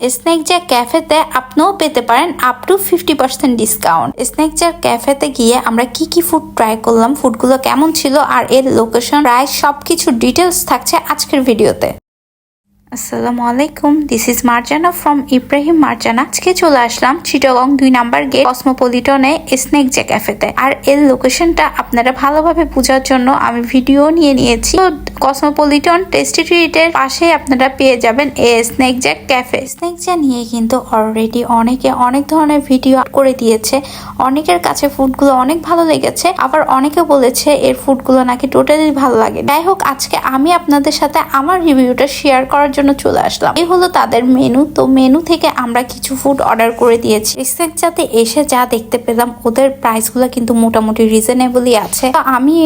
Snake Jack ক্যাফেতে আপনিও পেতে পারেন up to fifty percent discount Snack Jack ক্যাফেতে গিয়ে আমরা কি কি ফুড ট্রাই করলাম ফুডগুলো কেমন ছিল আর এর লোকেশন প্রাইস সবকিছু ডিটেলস থাকছে আজকের ভিডিওতে আসসালামু আলাইকুম this is Marjana from Ibrahim Marjana আজকে চলে আসলাম চিটাগং দুই নাম্বার গেট কসমোপলিটনে স্নেক জ্যাক ক্যাফেতে আর এর লোকেশনটা আপনারা ভালোভাবে বোঝার জন্য আমি ভিডিও নিয়ে নিয়েছি। তো কসমোপলিটন টেস্টি ট্রিটের পাশে আপনারা পেয়ে যাবেন এ Snack Jack cafe Snack Jack নিয়ে কিন্তু অলরেডি অনেকে অনেক ধরনের ভিডিও করে দিয়েছে। অনেকের কাছে ফুডগুলো অনেক ভালো লেগেছে। আবার অনেকে বলেছে এর ফুডগুলো নাকি টোটালি ভালো লাগে। যাই হোক, আজকে আমি আপনাদের সাথে আমার রিভিউটা শেয়ার করার জন্য চলে আসলাম। এই হলো তাদের মেনু তো মেনু থেকে আমরা কিছু ফুড অর্ডার করে দিয়েছি। রিসেন্ট যাতে এসে যা দেখতে পেলাম, ওদের প্রাইসগুলো কিন্তু মোটামুটি রিজনেবলই আছে। তো আমি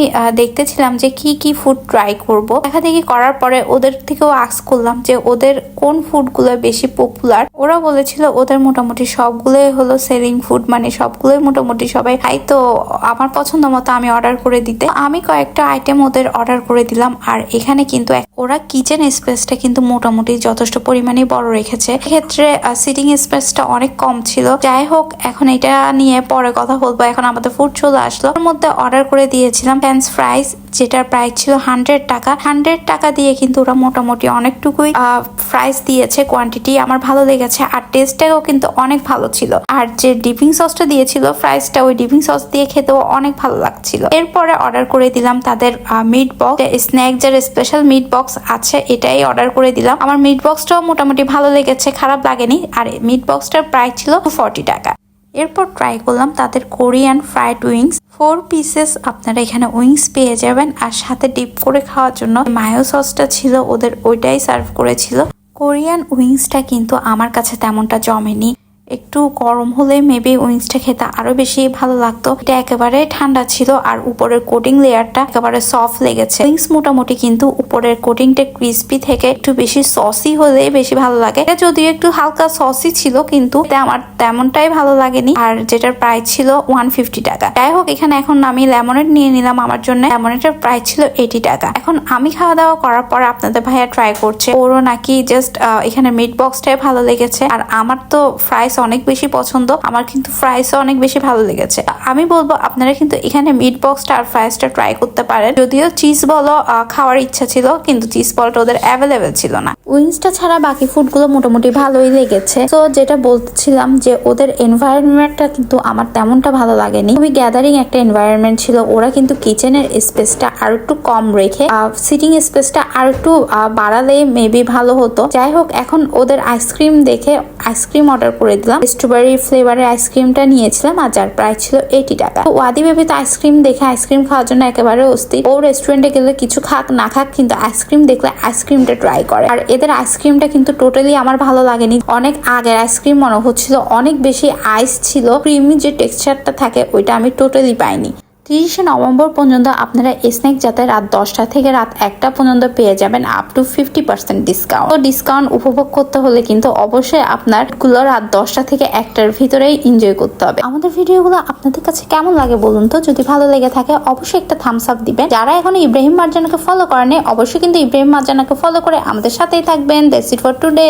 দেখতেছিলাম যে কি কি ফুড ট্রাই করব। দেখা দেখি করার পরে ওদের থেকেও আস্ক করলাম যে ওদের কোন ফুডগুলো বেশি পপুলার ওরা বলেছিল ওদের মোটামুটি সবগুলোই হলো সেলিং ফুড মানে সবগুলোই মোটামুটি সবাই খাই তো আমার পছন্দ মতো আমি অর্ডার করে দিতে। আমি কয়েকটা আইটেম ওদের অর্ডার করে দিলাম। আর এখানে কিন্তু ওরা কিচেন স্পেসটা কিন্তু মোটামুটি যথেষ্ট পরিমাণে বড় রেখেছে। ক্ষেত্রে সিটিং স্পেসটা অনেক কম ছিল। যাই হোক, এখন এটা নিয়ে পরে কথা বলব। এখন আমাদের ফুড চলে আসলো। ওর মধ্যে অর্ডার করে দিয়েছিলাম ফ্রেঞ্চ ফ্রাইস যেটার প্রাইস ছিল হান্ড্রেড টাকা। হান্ড্রেড টাকা দিয়ে কিন্তু ওরা মোটামুটি অনেকটুকুই ফ্রাইস দিয়েছে কোয়ান্টিটি আমার ভালো লেগেছে আর টেস্টটাও কিন্তু অনেক ভালো ছিল। আর যে ডিপিং সসটা দিয়েছিল ফ্রাইসটা ওই ডিপিং সস দিয়ে খেতেও অনেক ভালো লাগছিল। এরপরে অর্ডার করে দিলাম তাদের মিট বক্স স্ন্যাক যার স্পেশাল মিট বক্স আছে, এটাই অর্ডার করে দিলাম। আমার মিট বক্সটাও মোটামুটি ভালো লেগেছে, খারাপ লাগেনি। আর মিট বক্সটার প্রাইস ছিল ফর্টি টাকা। এরপর ট্রাই করলাম তাদের Korean fried wings four pieces আপনারা এখানে উইংস পেয়ে যাবেন আর সাথে ডিপ করে খাওয়ার জন্য মায়ো সসটা ছিল, ওদের ওইটাই সার্ভ করেছিল। কোরিয়ান উইংসটা কিন্তু আমার কাছে তেমনটা জমেনি। একটু গরম হলে মেবি উইংসটা খেতে আরও বেশি ভালো লাগতো। এটা একেবারে ঠান্ডা ছিল আর উপরের কোটিং লেয়ারটা একেবারে সফট লেগেছে। উইংস মোটামুটি কিন্তু উপরের কোটিংটা ক্রিস্পি থেকে একটু বেশি সসি হলে বেশি ভালো লাগে। এটা যদিও একটু হালকা সসি ছিল কিন্তু আমার তেমনটাই ভালো লাগেনি। আর যেটার প্রাইস ছিল ওয়ান ফিফটি টাকা। যাই হোক, এখানে এখন আমি লেমনেড নিয়ে নিলাম আমার জন্য। লেমনেডের প্রাইস ছিল এইটি টাকা। এখন আমি খাওয়া দাওয়া করার পর আপনাদের ভাইয়া ট্রাই করছে। ওরও নাকি জাস্ট এখানে মিট বক্সটাই ভালো লেগেছে। আর আমার তো ফ্রাইস অনেক বেশি পছন্দ, আমার কিন্তু ফ্রাইসও অনেক বেশি ভালো লেগেছে। আমি বলব আপনারা কিন্তু এখানে মিট বক্সটা আর ফ্রাইসটা ট্রাই করতে পারেন। যদিও চিজ বলো খাওয়ার ইচ্ছা ছিল, কিন্তু চিজ বলটা ওদের অ্যাভেলেবেল ছিল না। উইংসটা ছাড়া বাকি ফুডগুলো মোটামুটি ভালোই লেগেছে। তো যেটা বলছিলাম যে ওদের এনভায়রনমেন্টটা কিন্তু আমার তেমনটা ভালো লাগেনি। খুবই গ্যাদারিং একটা এনভায়রনমেন্ট ছিল। ওরা কিন্তু কিচেনের স্পেসটা আর একটু কম রেখে সিটিং স্পেসটা আর একটু বাড়ালে মেবি ভালো হতো। যাই হোক, এখন ওদের আইসক্রিম দেখে আইসক্রিম অর্ডার করে দিলাম। স্ট্রবেরি ফ্লেভারের আইসক্রিমটা নিয়েছিলাম আর যার প্রাইস ছিল এইটি টাকা। ওয়াদি বেবি তো আইসক্রিম দেখে আইসক্রিম খাওয়ার জন্য একেবারে অস্থির। ও রেস্টুরেন্টে গেলে কিছু খাক না খাক, কিন্তু আইসক্রিম দেখলে আইসক্রিমটা ট্রাই করে। আর এদের আইসক্রিমটা কিন্তু টোটালি আমার ভালো লাগেনি। অনেক আগের আইসক্রিম মনে হচ্ছিল, অনেক বেশি আইস ছিল ক্রিমি যে টেক্সচারটা থাকে, ওইটা আমি টোটালি পাইনি। তিরিশে নভেম্বর পর্যন্ত আপনারা স্ন্যাক যাতে রাত দশটা থেকে রাত একটা পর্যন্ত পেয়ে যাবেন up to fifty percent discount তো ডিসকাউন্ট উপভোগ করতে হলে কিন্তু অবশ্যই আপনারগুলো রাত দশটা থেকে একটার ভিতরেই এনজয় করতে হবে। আমাদের ভিডিওগুলো আপনাদের কাছে কেমন লাগে বলুন তো? যদি ভালো লেগে থাকে, অবশ্যই একটা থামস আপ দিবেন। যারা এখন ইব্রাহিম মার্জানাকে ফলো করেনি অবশ্যই কিন্তু ইব্রাহিম মার্জানাকে ফলো করে আমাদের সাথেই থাকবেন। That's it for today.